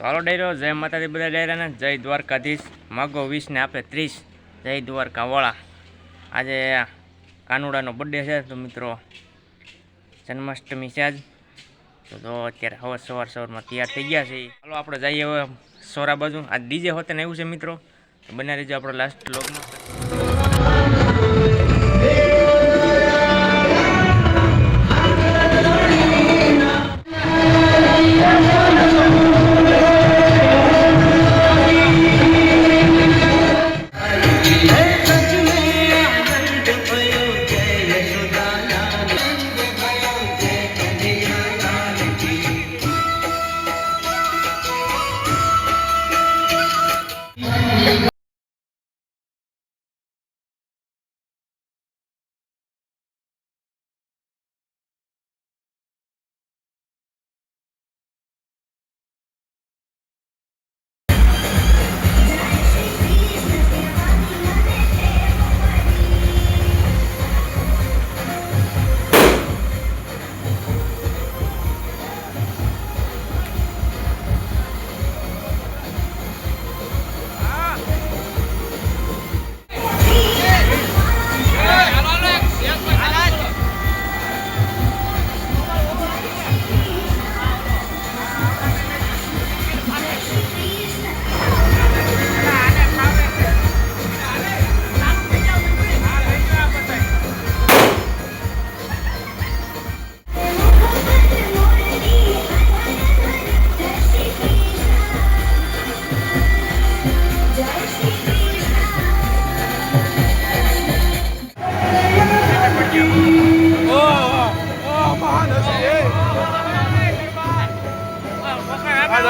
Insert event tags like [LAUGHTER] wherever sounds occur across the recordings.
તો હાલો ડાયરો જય માતાજી બધા ડાયરાને જય દ્વારકાધીશ. માગો વીસને આપણે આપે ત્રીસ. જય દ્વારકાવાળા. આજે કાનુડાનો બર્થડે છે તો મિત્રો, જન્માષ્ટમી છે આજ. તો અત્યારે હવે સવાર સવારમાં તૈયાર થઈ ગયા છે હાલો આપણે જઈએ હવે સોરા બાજુ. આ ડીજે હોતે ને એવું છે મિત્રો. બના રહેજો આપણો લાસ્ટ લોગમાં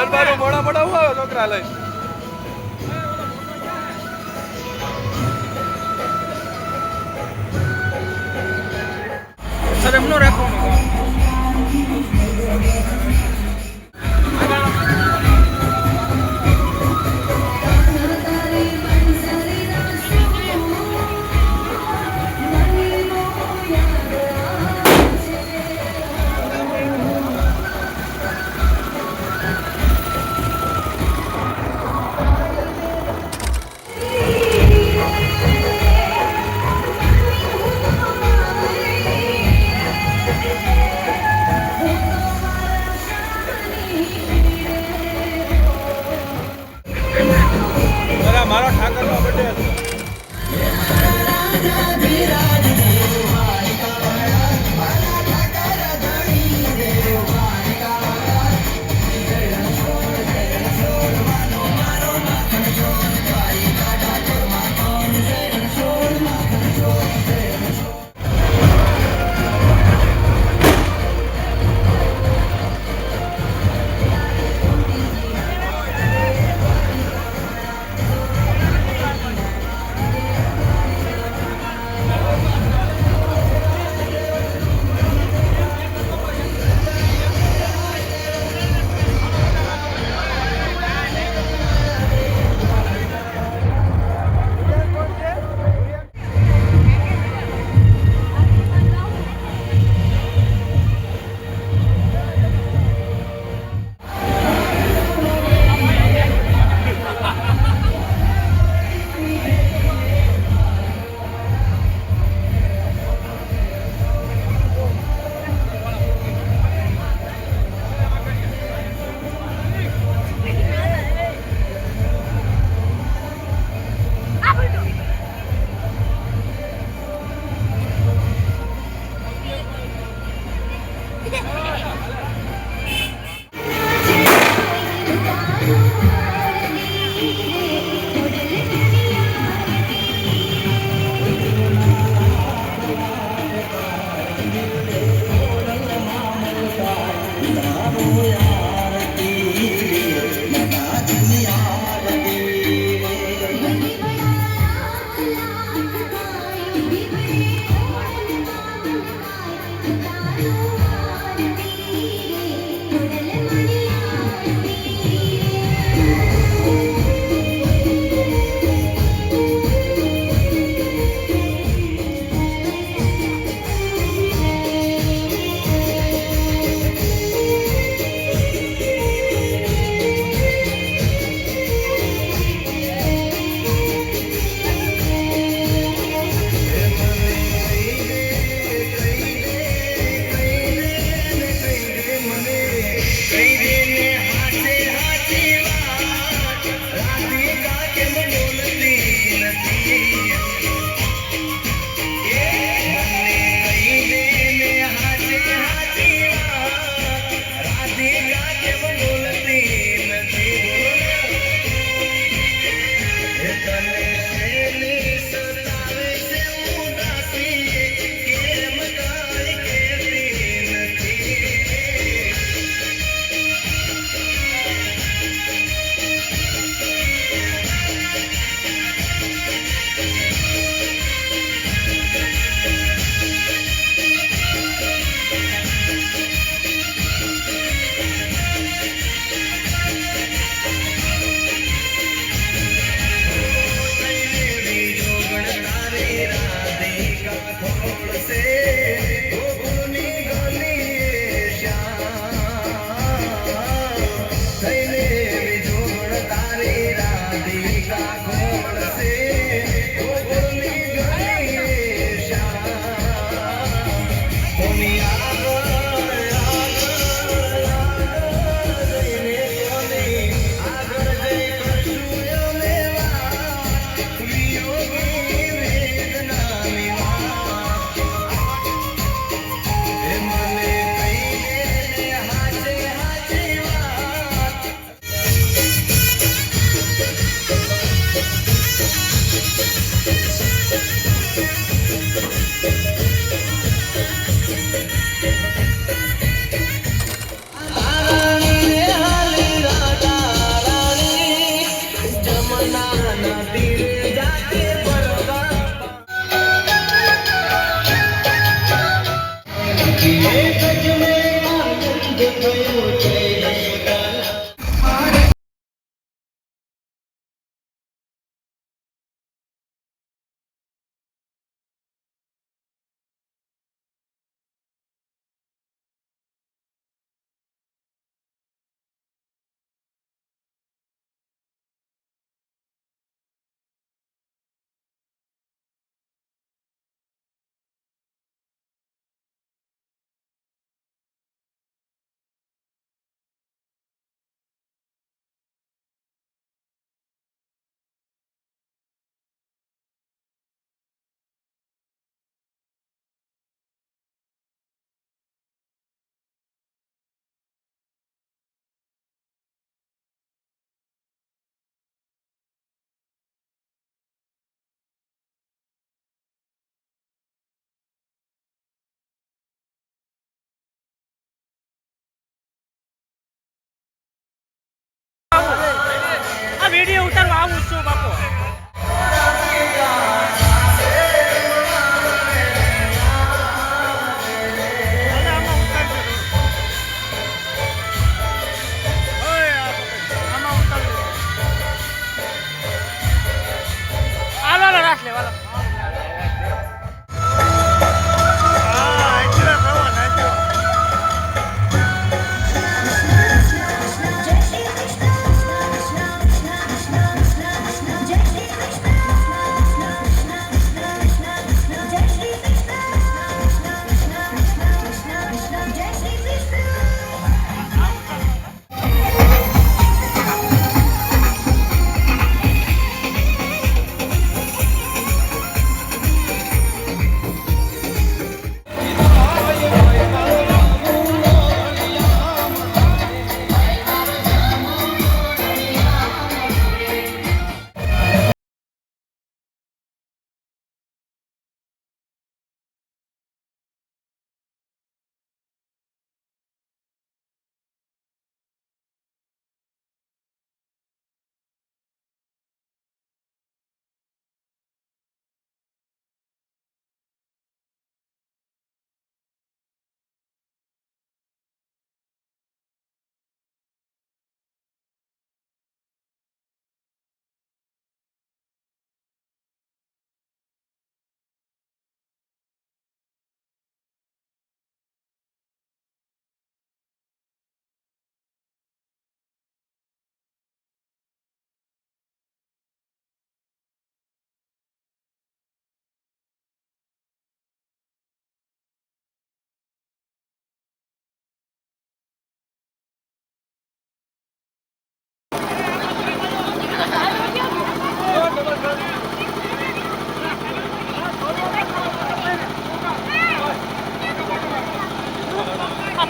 આ દરબારો મોડા મોડા હોય છોકરા લઈ સર એમનો રાખવાનો Thank you. વીડિયો ઉતારવા આવું છું બાપુ. હાલો રાખ લે હાલો.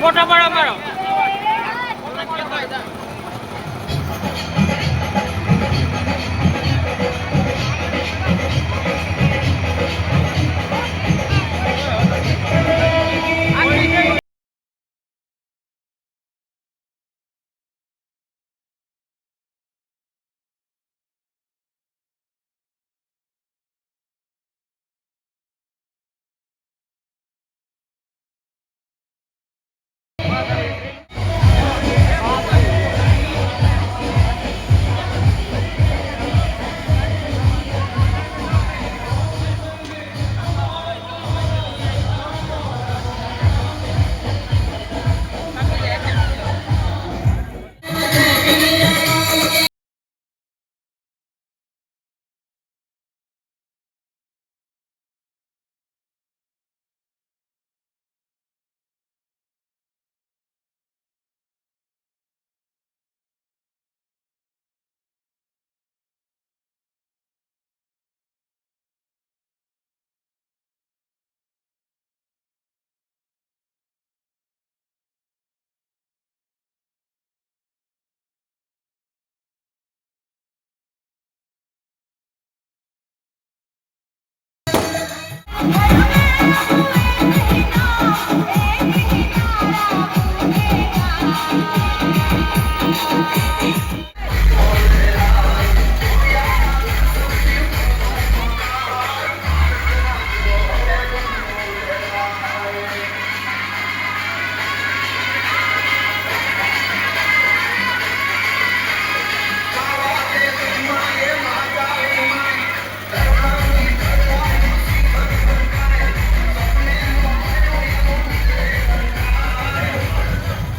ફોટો પડો મારો. 감사합니다. [LAUGHS]